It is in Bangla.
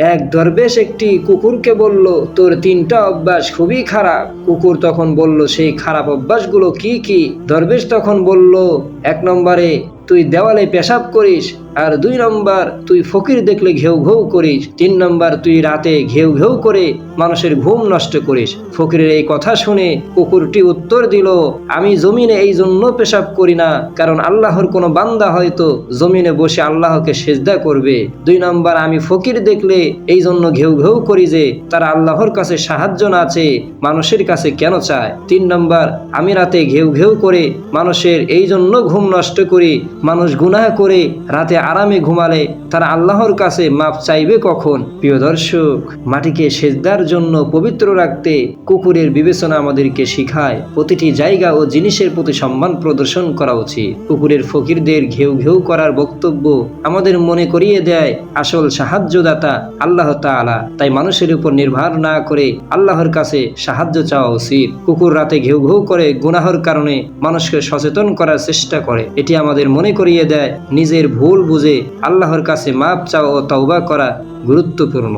এক দরবেশ একটি কুকুরকে বলল, তোর তিনটা অভ্যাস খুবই খারাপ। কুকুর তখন বলল, সেই খারাপ অভ্যাসগুলো কি কি? দরবেশ তখন বলল, এক নম্বরে, তুই দেওয়ালে পেশাব করিস আর দুই নম্বর, তুই ফকির দেখলে ঘেউ ঘেউ করিস। তিন নম্বর, তুই রাতে ঘেউ ঘেউ করে মানুষের ঘুম নষ্ট করিস। ফকিরের এই কথা শুনে কুকুরটি উত্তর দিল, আমি জমিনে এই জন্য পেশাব করি না, কারণ আল্লাহর কোনো বান্দা হয়তো জমিনে বসে আল্লাহকে সেজদা করবে। দুই নম্বর, আমি ফকির দেখলে এই জন্য ঘেউ ঘেউ করি যে তারা আল্লাহর কাছে সাহায্য না চেয়ে মানুষের কাছে কেন চায়? তিন নম্বর, আমি রাতে ঘেউ ঘেউ করে মানুষের এই জন্য ঘুম নষ্ট করি। মানুষ গুনাহ করে রাতে আরামে ঘুমালে তারা আল্লাহর কাছে মাপ চাইবে কখন? প্রিয় দর্শক, মাটিকে সেজদার জন্য পবিত্র রাখতে কুকুরের বিবেচনা আমাদেরকে শিখায়। প্রতিটি জায়গা ও জিনিসের প্রতি সম্মান প্রদর্শন করা উচিত। কুকুরের ফকিরদের ঘেউ ঘেউ করার বক্তব্য আমাদের মনে করিয়ে দেয় আসল সাহায্যদাতা আল্লাহ তাআলা। তাই মানুষের উপর নির্ভর না করে আল্লাহর কাছে সাহায্য চাওয়া উচিত। কুকুর রাতে ঘেউ ঘেউ করে গুনাহর কারণে মানুষকে সচেতন করার চেষ্টা করে। এটি আমাদের মনে করিয়ে দেয় নিজের ভুল বুঝে আল্লাহর কাছে মাপ চাওয়া ও তওবা করা গুরুত্বপূর্ণ